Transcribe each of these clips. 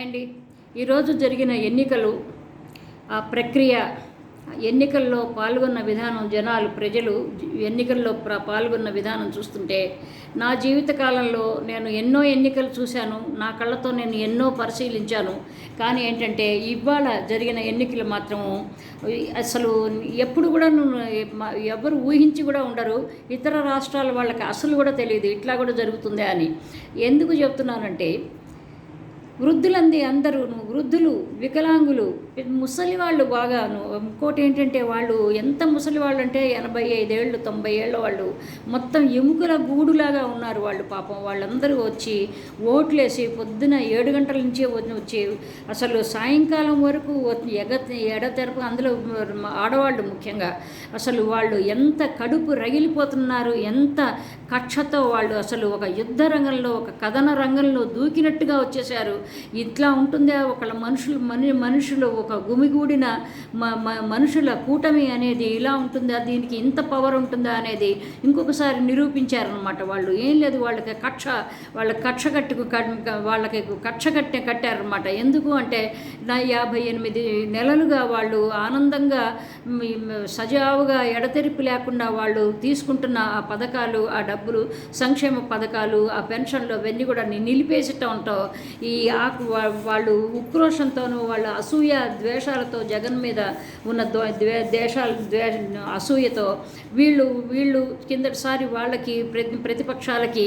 అండి ఈరోజు జరిగిన ఎన్నికలు ఆ ప్రక్రియ ఎన్నికల్లో పాల్గొన్న విధానం జనాలు ప్రజలు ఎన్నికల్లో పాల్గొన్న విధానం చూస్తుంటే నా జీవితకాలంలో నేను ఎన్నో ఎన్నికలు చూశాను నా కళ్ళతో నేను ఎన్నో పరిశీలించాను. కానీ ఏంటంటే ఇవాళ జరిగిన ఎన్నికలు మాత్రము అసలు ఎప్పుడు కూడా నువ్వు ఎవరు ఊహించి కూడా ఉండరు. ఇతర రాష్ట్రాల వాళ్ళకి అసలు కూడా తెలియదు ఇట్లా కూడా జరుగుతుందా అని. ఎందుకు చెప్తున్నానంటే వృద్ధులంది అందరూ వృద్ధులు వికలాంగులు ముసలి వాళ్ళు బాగాను. ఇంకోటి ఏంటంటే వాళ్ళు ఎంత ముసలి వాళ్ళు అంటే ఎనభై ఐదేళ్ళు తొంభై ఏళ్ళ వాళ్ళు మొత్తం ఎముకల గూడులాగా ఉన్నారు వాళ్ళు పాపం. వాళ్ళందరూ వచ్చి ఓట్లేసి పొద్దున ఏడు గంటల నుంచే వచ్చి అసలు సాయంకాలం వరకు ఎగ ఎడతెరపు అందులో ఆడవాళ్ళు ముఖ్యంగా అసలు వాళ్ళు ఎంత కడుపు రగిలిపోతున్నారు ఎంత కక్షతో వాళ్ళు అసలు ఒక యుద్ధ రంగంలో ఒక కథన రంగంలో దూకినట్టుగా వచ్చేసారు ఇట్లా ఉంటుందా ఒకళ్ళ మనుషులు మని మనుషులు ఒక గుమిగూడిన మ మ- మనుషుల కూటమి అనేది ఇలా ఉంటుందా? దీనికి ఇంత పవర్ ఉంటుందా అనేది ఇంకొకసారి నిరూపించారనమాట వాళ్ళు. ఏం లేదు వాళ్ళకి కక్ష వాళ్ళ కక్ష కట్టుకు వాళ్ళకి కక్ష కట్టే కట్టారనమాట ఎందుకు అంటే నా యాభై ఎనిమిది నెలలుగా వాళ్ళు ఆనందంగా సజావుగా ఎడతెరిపి లేకుండా వాళ్ళు తీసుకుంటున్న ఆ పథకాలు ఆ డబ్బులు సంక్షేమ పథకాలు ఆ పెన్షన్లు అవన్నీ కూడా ని- నిలిపేసటంతో ఈ ఆకు వాళ్ళు ఉక్రోషంతోనూ వాళ్ళ అసూయ ద్వేషాలతో జగన్ మీద ఉన్న ద్వే దేశాల ద్వే అసూయతో వీళ్ళు వీళ్ళు కిందటిసారి వాళ్ళకి ప్రతి ప్రతిపక్షాలకి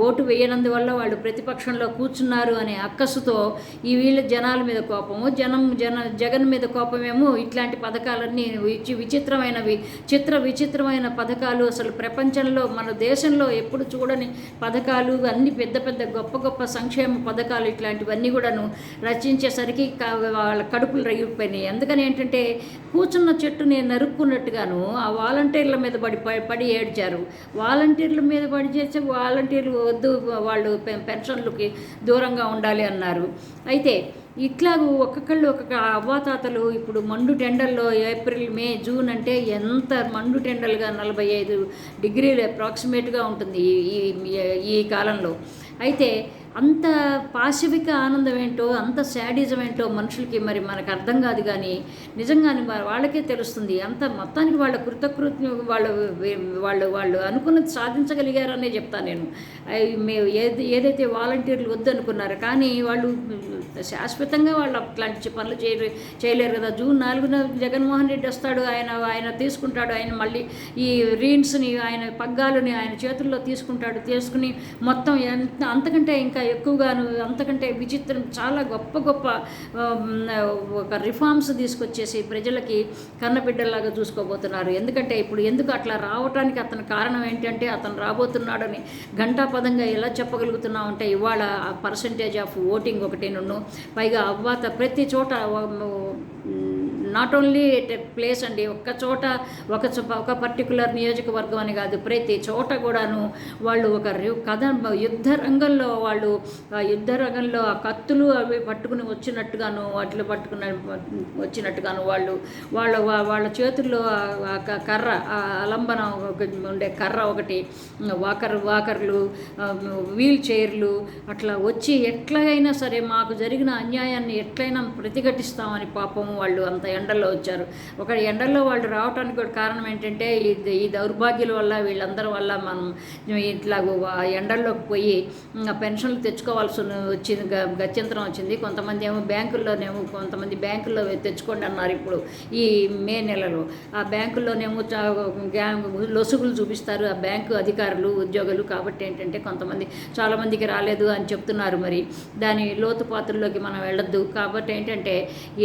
ఓటు వేయనందువల్ల వాళ్ళు ప్రతిపక్షంలో కూర్చున్నారు అనే అక్కసుతో ఈ వీళ్ళ జనాల మీద కోపము జనం జన జగన్ మీద కోపమేమో ఇట్లాంటి పథకాలు పథకాలన్నీ విచి విచిత్రమైనవి చిత్ర విచిత్రమైన పథకాలు. అసలు ప్రపంచంలో మన దేశంలో ఎప్పుడు చూడని పథకాలు అన్ని పెద్ద పెద్ద గొప్ప గొప్ప సంక్షేమ పథకాలు ఇట్లాంటివన్నీ కూడాను రచించేసరికి వాళ్ళ కడుపులు రగిపోయినాయి. అందుకని ఏంటంటే కూర్చున్న చెట్టుని నరుక్కున్నట్టుగాను ఆ వాలంటీర్ల మీద పడి పడి- పడి ఏడ్చారు. వాలంటీర్ల మీద పడి చేస్తే వాలంటీర్లు వద్దు వాళ్ళు పెన్షన్లకి దూరంగా ఉండాలి అన్నారు. అయితే ఇట్లాగూ ఒక్కొక్కళ్ళు ఒక్కొక్క అవ్వాతాతలు ఇప్పుడు మండు టెండర్లో ఏప్రిల్ మే జూన్ అంటే ఎంత మండు టెండర్లుగా నలభై ఐదు డిగ్రీలు అప్రాక్సిమేట్గా ఉంటుంది ఈ ఈ- కాలంలో. అయితే అంత పాశవిక ఆనందం ఏంటో అంత శాడిజం ఏంటో మనుషులకి మరి మనకు అర్థం కాదు కానీ నిజంగానే వాళ్ళకే తెలుస్తుంది. అంత మొత్తానికి వాళ్ళ కృతకృత్య వాళ్ళు వాళ్ళు వాళ్ళు అనుకున్నది సాధించగలిగారనే చెప్తాను నేను. ఏది ఏదైతే వాలంటీర్లు వద్దనుకున్నారు కానీ వాళ్ళు శాశ్వతంగా వాళ్ళు అట్లాంటి పనులు చేయ చేయలేరు కదా. జూన్ నాలుగున జగన్మోహన్ రెడ్డి వస్తాడు ఆయన ఆయన తీసుకుంటాడు ఆయన మళ్ళీ ఈ రీన్స్ని ఆయన పగ్గాలని ఆయన చేతుల్లో తీసుకుంటాడు తీసుకుని మొత్తం ఎంత అంతకంటే ఇంకా ఎక్కువగాను అంతకంటే విచిత్రం చాలా గొప్ప గొప్ప ఒక రిఫార్మ్స్ తీసుకొచ్చేసి ప్రజలకి కన్నబిడ్డలాగా చూసుకోబోతున్నారు. ఎందుకంటే ఇప్పుడు ఎందుకు అట్లా రావటానికి అతని కారణం ఏంటంటే అతను రాబోతున్నాడని ఘంటాపదంగా ఎలా చెప్పగలుగుతున్నామంటే ఇవాళ పర్సంటేజ్ ఆఫ్ ఓటింగ్ ఒకటి నన్ను పైగా అవ్వాత ప్రతి చోట నాట్ ఓన్లీ ఎట్ ప్లేస్ అండి ఒక్క చోట ఒక చో- ఒక పర్టికులర్ నియోజకవర్గం అని కాదు ప్రతి చోట కూడాను వాళ్ళు ఒక కథ యుద్ధ రంగంలో వాళ్ళు యుద్ధ రంగంలో ఆ కత్తులు అవి పట్టుకుని వచ్చినట్టుగాను వాటిలో పట్టుకున్న వచ్చినట్టుగాను వాళ్ళు వాళ్ళ వాళ్ళ చేతుల్లో కర్ర అలంబన ఉండే కర్ర ఒకటి వాకర్ వాకర్లు వీల్ చైర్లు అట్లా వచ్చి ఎట్లాగైనా సరే మాకు జరిగిన అన్యాయాన్ని ఎట్లయినా ప్రతిఘటిస్తామని పాపం వాళ్ళు అంత ఎండల్లో వచ్చారు. ఒక ఎండల్లో వాళ్ళు రావడానికి ఒక కారణం ఏంటంటే ఈ ఈ దౌర్భాగ్యుల వల్ల వీళ్ళందరి వల్ల మనం ఇట్లా ఎండల్లోకి పోయి పెన్షన్లు తెచ్చుకోవాల్సి వచ్చింది గత్యంతరం వచ్చింది. కొంతమంది ఏమో బ్యాంకుల్లోనేమో కొంతమంది బ్యాంకుల్లో తెచ్చుకోండి అన్నారు ఇప్పుడు ఈ మే నెలలో. ఆ బ్యాంకుల్లోనేమో లొసుగులు చూపిస్తారు ఆ బ్యాంకు అధికారులు ఉద్యోగులు కాబట్టి ఏంటంటే కొంతమంది చాలామందికి రాలేదు అని చెప్తున్నారు మరి. దాని లోతుపాతుల్లోకి మనం వెళ్ళొద్దు. కాబట్టి ఏంటంటే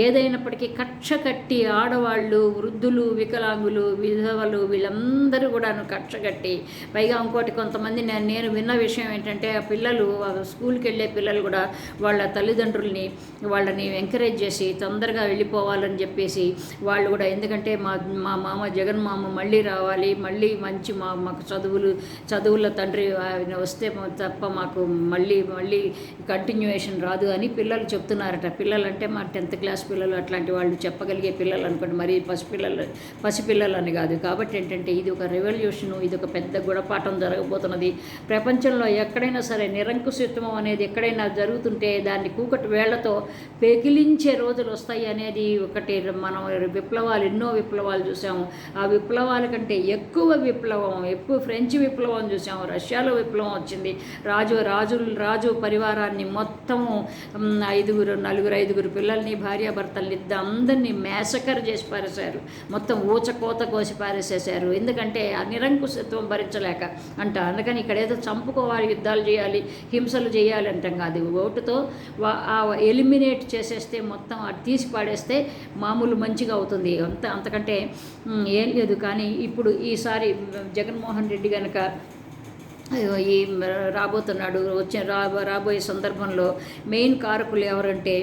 ఏదైనప్పటికీ కక్ష కట్టి ఆడవాళ్ళు వృద్ధులు వికలాంగులు విధవలు వీళ్ళందరూ కూడాను కట్టగట్టి కట్టి పైగా ఇంకోటి కొంతమంది నేను నేను విన్న విషయం ఏంటంటే ఆ పిల్లలు స్కూల్కి వెళ్ళే పిల్లలు కూడా వాళ్ళ తల్లిదండ్రుల్ని వాళ్ళని ఎంకరేజ్ చేసి తొందరగా వెళ్ళిపోవాలని చెప్పేసి వాళ్ళు కూడా ఎందుకంటే మా మా మామ జగన్ మామ మళ్ళీ రావాలి మళ్ళీ మంచి మా మాకు చదువులు చదువుల తండ్రి ఆయన వస్తే తప్ప మాకు మళ్ళీ మళ్ళీ కంటిన్యూయేషన్ రాదు అని పిల్లలు చెప్తున్నారట. పిల్లలంటే మా టెన్త్ క్లాస్ పిల్లలు అట్లాంటి వాళ్ళు చెప్పగలిగారు చదవగలిగే పిల్లలు అనుకోండి మరి పసిపిల్లలు పసిపిల్లలు అని కాదు. కాబట్టి ఏంటంటే ఇది ఒక రెవల్యూషను ఇది ఒక పెద్ద గుణపాఠం జరగబోతున్నది. ప్రపంచంలో ఎక్కడైనా సరే నిరంకుశత్వం అనేది ఎక్కడైనా జరుగుతుంటే దాన్ని కూకటి వేళ్ళతో పెకిలించే రోజులు వస్తాయి అనేది ఒకటి మనం విప్లవాలు ఎన్నో విప్లవాలు చూసాము. ఆ విప్లవాల కంటే ఎక్కువ విప్లవం ఎక్కువ ఫ్రెంచ్ విప్లవం చూసాము. రష్యాలో విప్లవం వచ్చింది. రాజు రాజు రాజు పరివారాన్ని మొత్తము ఐదుగురు నలుగురు ఐదుగురు పిల్లల్ని భార్యాభర్తల్ని ఇద్దరు అందరినీ మేసకర్ చేసి పారేశారు. మొత్తం ఊచకోత కోసి పారేసేశారు. ఎందుకంటే ఆ నిరంకుశత్వం భరించలేక అంట. అందుకని ఇక్కడ ఏదో చంపుకోవాలి యుద్ధాలు చేయాలి హింసలు చేయాలి అంటాం కాదు. ఓటుతో ఆ ఎలిమినేట్ చేసేస్తే మొత్తం అది తీసి పాడేస్తే మామూలు మంచిగా అవుతుంది. అంత అంతకంటే ఏం లేదు. కానీ ఇప్పుడు ఈసారి జగన్మోహన్ రెడ్డి కనుక ఈ రాబోతున్నాడు వచ్చే రాబో రాబోయే సందర్భంలో మెయిన్ కారకులు ఎవరంటే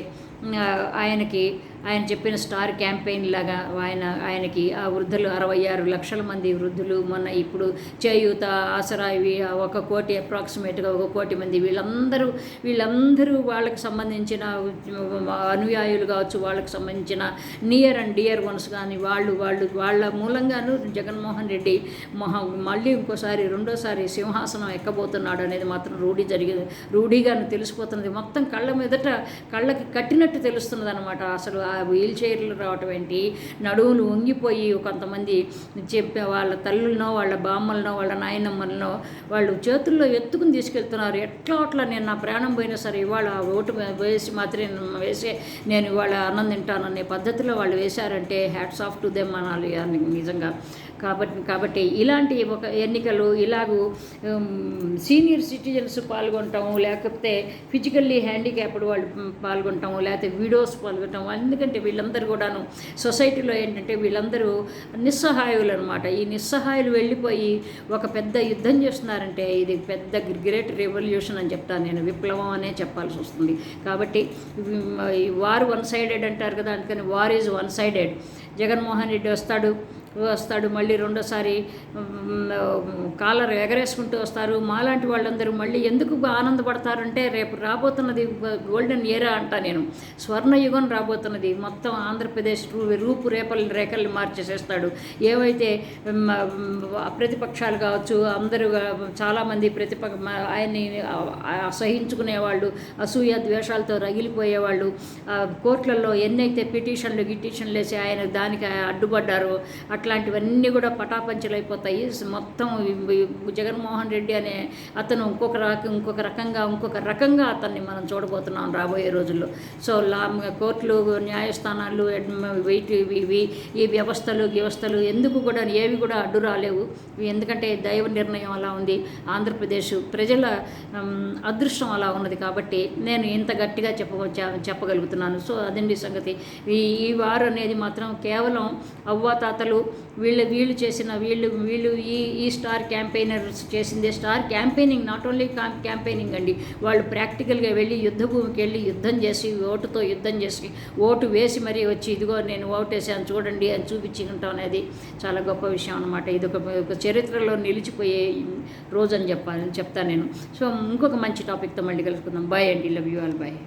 ఆయనకి ఆయన చెప్పిన స్టార్ క్యాంపెయిన్ లాగా ఆయన ఆయనకి ఆ వృద్ధులు అరవై ఆరు లక్షల మంది వృద్ధులు మొన్న ఇప్పుడు చేయూత ఆసరా ఇవి ఒక కోటి అప్రాక్సిమేట్గా ఒక కోటి మంది. వీళ్ళందరూ వీళ్ళందరూ వాళ్ళకి సంబంధించిన అనుయాయులు కావచ్చు వాళ్ళకి సంబంధించిన నియర్ అండ్ డియర్ వన్స్ కానీ వాళ్ళు వాళ్ళు వాళ్ళ మూలంగాను జగన్మోహన్ రెడ్డి మహా మళ్ళీ ఇంకోసారి రెండోసారి సింహాసనం ఎక్కబోతున్నాడు అనేది మాత్రం రూఢి జరిగి రూఢిగాను తెలిసిపోతున్నది. మొత్తం కళ్ళ మీదట కళ్ళకి కట్టినట్టు తెలుస్తున్నది అనమాట అసలు వీల్ చైర్లు రావటం ఏంటి? నడువులు వంగిపోయి కొంతమంది చెప్పే వాళ్ళ తల్లులనో వాళ్ళ బామ్మలనో వాళ్ళ నాయనమ్మలనో వాళ్ళు చేతుల్లో ఎత్తుకుని తీసుకెళ్తున్నారు. ఎట్లా అట్లా నేను నా ప్రాణం పోయినా సరే ఇవాళ ఓటు వేసి మాత్రమే వేసే నేను ఇవాళ అన్నం తింటాననే పద్ధతిలో వాళ్ళు వేశారంటే హ్యాట్స్ ఆఫ్ టు దెమ్ అనాలి అని నిజంగా. కాబట్టి కాబట్టి ఇలాంటి ఒక ఎన్నికలు ఇలాగూ సీనియర్ సిటిజన్స్ పాల్గొనటం లేకపోతే ఫిజికల్లీ హ్యాండిక్యాప్డ్ వాళ్ళు పాల్గొనటం లేకపోతే వీడియోస్ పాల్గొనటం ఎందుకంటే వీళ్ళందరూ కూడాను సొసైటీలో ఏంటంటే వీళ్ళందరూ నిస్సహాయులు అనమాట ఈ నిస్సహాయులు వెళ్ళిపోయి ఒక పెద్ద యుద్ధం చేస్తున్నారంటే ఇది పెద్ద గ్రేట్ రెవల్యూషన్ అని చెప్తాను నేను. విప్లవం అనే చెప్పాల్సి వస్తుంది. కాబట్టి వార్ వన్ సైడెడ్ అంటారు కదా అందుకని war is one sided. Jaganmohan Reddy వస్తాడు. వస్తాడు మళ్ళీ రెండోసారి కాలర్ ఎగరేసుకుంటూ వస్తారు. మాలాంటి వాళ్ళందరూ మళ్ళీ ఎందుకు ఆనందపడతారంటే రేపు రాబోతున్నది గోల్డెన్ ఏరా అంటా నేను. స్వర్ణయుగం రాబోతున్నది. మొత్తం ఆంధ్రప్రదేశ్ రూ- రూపు రేపల రేఖల్ని మార్చేసేస్తాడు. ఏవైతే ప్రతిపక్షాలు కావచ్చు అందరూ చాలామంది ప్రతిపక్ష ఆయన్ని అసహించుకునేవాళ్ళు అసూయ ద్వేషాలతో రగిలిపోయేవాళ్ళు కోర్టులలో ఎన్నైతే పిటిషన్లు గిటిషన్లు వేసి ఆయన దానికి అడ్డుపడ్డారో అట్లాంటివన్నీ కూడా పటాపంచలైపోతాయి. మొత్తం జగన్మోహన్ రెడ్డి అనే అతను ఇంకొక రక ఇంకొక రకంగా ఇంకొక రకంగా అతన్ని మనం చూడబోతున్నాం రాబోయే రోజుల్లో. సో లా కోర్టులు న్యాయస్థానాలు వెయిట్ ఇవి ఈ వ్యవస్థలు వ్యవస్థలు ఎందుకు కూడా ఏవి కూడా అడ్డు రాలేవు. ఎందుకంటే దైవ నిర్ణయం అలా ఉంది. ఆంధ్రప్రదేశ్ ప్రజల అదృష్టం అలా ఉన్నది కాబట్టి నేను ఇంత గట్టిగా చెప్ప చెప్పగలుగుతున్నాను. సో అదండి సంగతి. ఈ ఈ వారు అనేది మాత్రం కేవలం అవ్వాతాతలు వీళ్ళు వీళ్ళు చేసిన వీళ్ళు వీళ్ళు ఈ ఈ స్టార్ క్యాంపెయినర్స్ చేసిందే star campaigning not only campaigning అండి. వాళ్ళు ప్రాక్టికల్గా వెళ్ళి యుద్ధ భూమికి వెళ్ళి యుద్ధం చేసి ఓటుతో యుద్ధం చేసి ఓటు వేసి మరీ వచ్చి ఇదిగో నేను ఓటు వేసాను చూడండి అని చూపించి ఉంటాం అనేది చాలా గొప్ప విషయం అనమాట ఇది ఒక చరిత్రలో నిలిచిపోయే రోజు అని చెప్పాలి చెప్తాను నేను. సో ఇంకొక మంచి టాపిక్తో మళ్ళీ కలుసుకుందాం. బాయ్ అండి. Love you all bye